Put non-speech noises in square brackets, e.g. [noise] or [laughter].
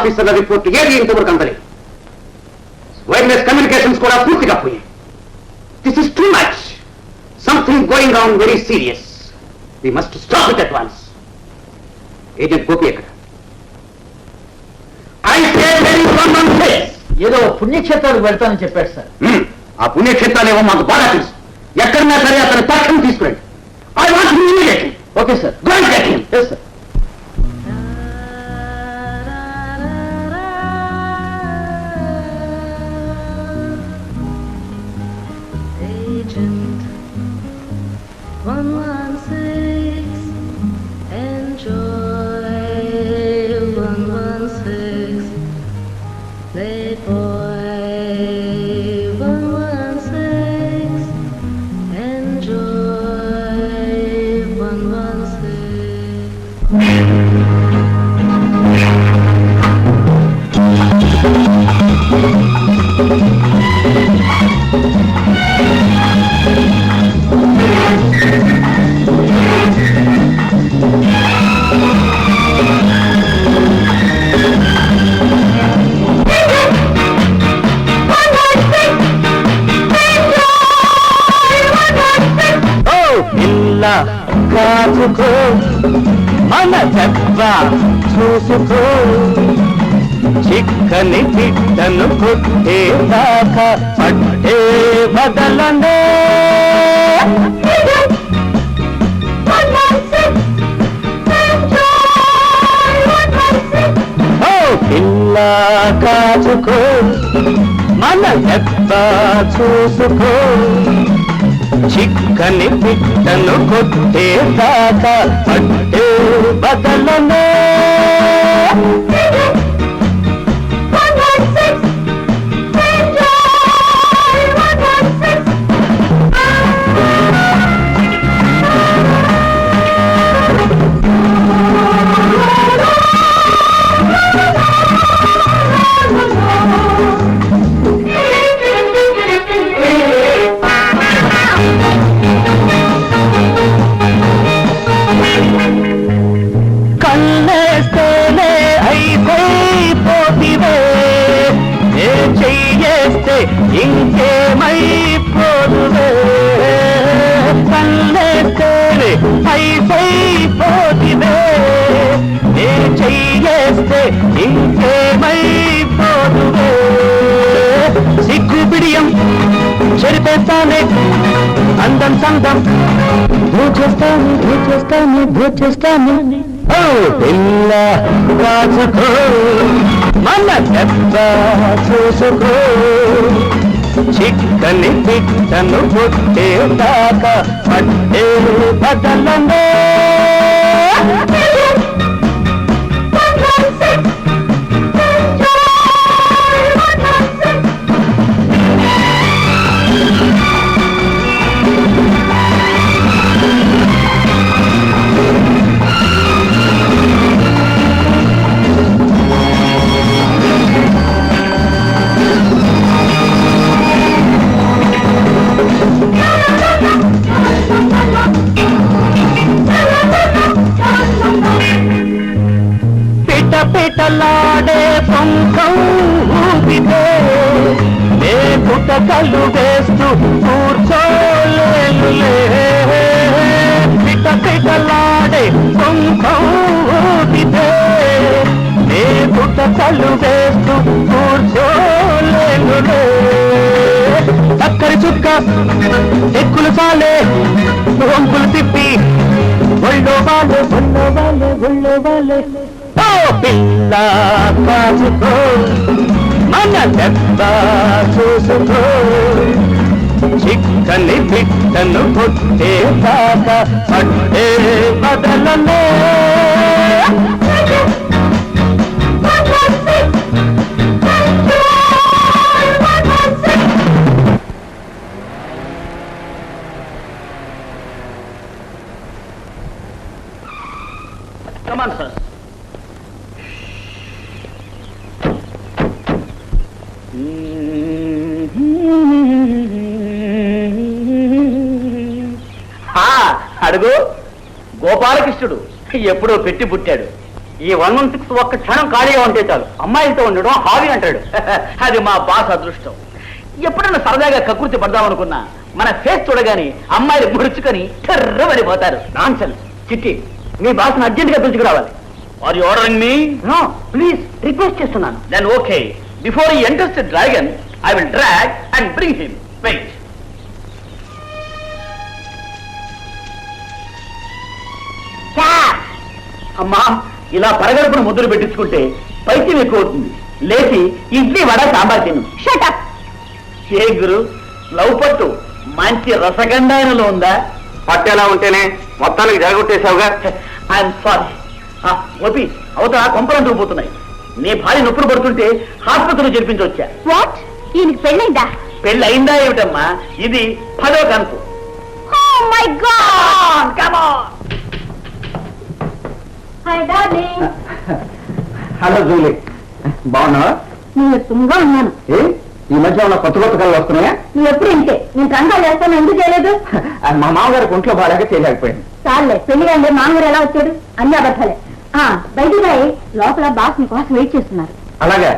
ఆఫీసర్ల రిపోర్ట్ ఏది ఇంతవరకు అందలేదు. వైర్లెస్ కమ్యూనికేషన్స్ కూడా పూర్తిగా పోయాయి. This is too much something going on very serious we must stop it at once agent Gopi ఎక్కడ వన్ ఏదో పుణ్యక్షేత్రాలకు వెళ్తానని చెప్పాడు సార్. ఆ పుణ్యక్షేత్రాలేవో మాకు బాగా తెలుసు. ఎక్కడన్నా సరే అతని తక్షణం తీసుకురండి. I want okay sir. Go and get him yes sir They fall. చూసుకో. చిక్కని పిట్టను కొట్టేదాకా పట్టే బదలనే. ఓ కాచుకో మన దెబ్బ చూసుకో. చిక్కని పిట్టను కొట్టే కొట్టేదాకా పట్టే బదలనే. చెయ్యేస్తే ఇంకేమైపోదువే? కళ్ళేస్తేనే అయిపోతివే ఏ చెయ్యేస్తే ఇంకేమైపోదువే? సిగ్గు బిడియం చెరిపేస్తానే అందం సందం. భూచేస్తాను భూచేస్తాను భూచేస్తాను. పిల్ల రాజుకో మన పెద్ద చూసుకో. చిక్కని పిట్టను పుట్టే దాకా పట్టే పిటలాడే ఊపితే నే పుటకలు వేస్తూ కూర్చోలేనులే పిట పిటలాడే పంకం ఊపితే నే పుటకలు వేస్తూ కూర్చోలేనులే చక్కరి చుక్క ఎక్కులు చాలే వంపులు తిప్పి ఒళ్ళో వాళ్ళు ఒళ్ళో వాళ్ళు ఒళ్ళో వాళ్ళు పిల్ల కాచుకో మన దెబ్బ చూసుకో. చిక్కని పిట్టను పుట్టే కాక పట్టే బదలనే. గోపాలకృష్ణుడు ఎప్పుడో పెట్టి పుట్టాడు. ఈ వన్ వన్ సిక్స్ ఒక్క క్షణం ఖాళీగా ఉంటే చాలు. అమ్మాయిలతో ఉండడం హాబీ అంటాడు. [laughs] అది మా బాస్ అదృష్టం. ఎప్పుడైనా సరదాగా కకృతి పడదామనుకున్నా మన ఫేస్ చూడగానే అమ్మాయిలు ముడుచుకొని కర్రబడిపోతారు నాన్సెన్స్ చిట్టి మీ బాస్ని అర్జెంట్గా పిలుచుకురావాలి. Are you ordering me no please request చేస్తున్నాను. Then okay before he enters the dragon I will drag and bring him wait అమ్మా ఇలా పరగడుపున ముద్దులు పెట్టించుకుంటే పైత్యం ఎక్కువ అవుతుంది లేచి ఇడ్లీ వడ సాంబార్ తిను. షటప్ ఏ గురు లవ్ పట్టు మంచి రసగంధాయనలో ఉందా? పట్టేలా ఉంటేనే మొత్తానికి జరగొట్టేశావుగా. ఐఎమ్ సారీ ఓపి అవతల కొంపలంటూ పోతున్నాయి. నీ భార్య నొప్పులు పడుతుంటే హాస్పిటల్ చేర్పించవచ్చా వాట్ ఈయనకి పెళ్ళైందా? పెళ్ళి అయిందా ఏమిటమ్మా? ఇది పదో కనుపు. ఓ my god hi darling hello Julie బాగున్నావా? నేను తుంగా ఉన్నాను. ఏ? ఈ మధ్య ఉన్న కొత్త కొత్త కళ్ళు వస్తున్నాయా? నువ్వు ఎప్పుడు ఇంటే నేను రంగాలు చేస్తాను ఎందుకు చేయలేదు? మా మామగారికి ఒంట్లో బాగాలేక చేయలేకపోయాను చాలే పెళ్ళి అండి మామూలు ఎలా వచ్చాడు? అన్ని అబద్ధాలే. బయటికి లోపల బాస్ నీ కోసం వెయిట్ చేస్తున్నారు. అలాగా.